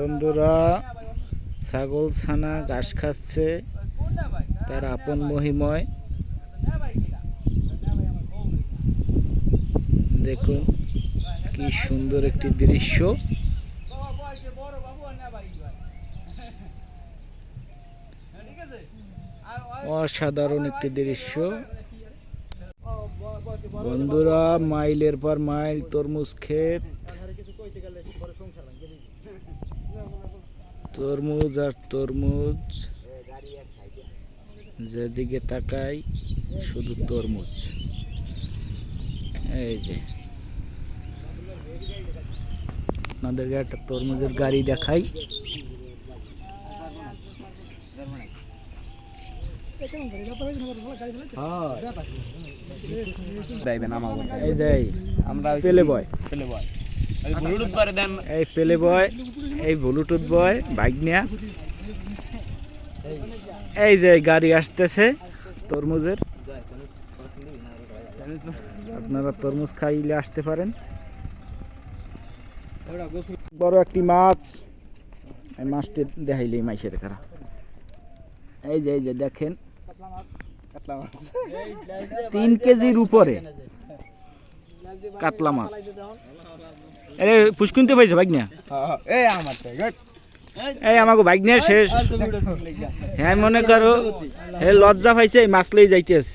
বন্ধুরা, ছাগল ছানা, ঘাস খাচ্ছে, তার আপন মহিময়। দেখুন কি সুন্দর একটি দৃশ্য। অসাধারণ একটি দৃশ্য। বন্ধুরা, মাইলের পর মাইল তরমুজ ক্ষেত। তরমুজ আর তরমুজ। যেদিকে তাকাই শুধু তরমুজ। এই যে। আপনাদেরকে একটা তরমুজের গাড়ি দেখাই। দেবেন আমার পেলে বয়। পেলে বয়। এই পেলে বয় এই ব্লুটুথ বয় বাইক এই যে গাড়ি আসতেছে তরমুজের। আপনারা তরমুজ খাইলে আসতে পারেন। বড় একটি মাছ। এই মাছটি দেখাইলে মাইসের খারা এই যে এই যে দেখেন। তিন কেজির উপরে। কাতলা মাছ। আরে পুষ্কুনতে পাইছো বাইক না এই আমার এই আমাকে বাইক নিয়ে শেষ। হ্যাঁ মনে করো হে লজ্জা পাইছে এই মাছ লই যাইতেছে।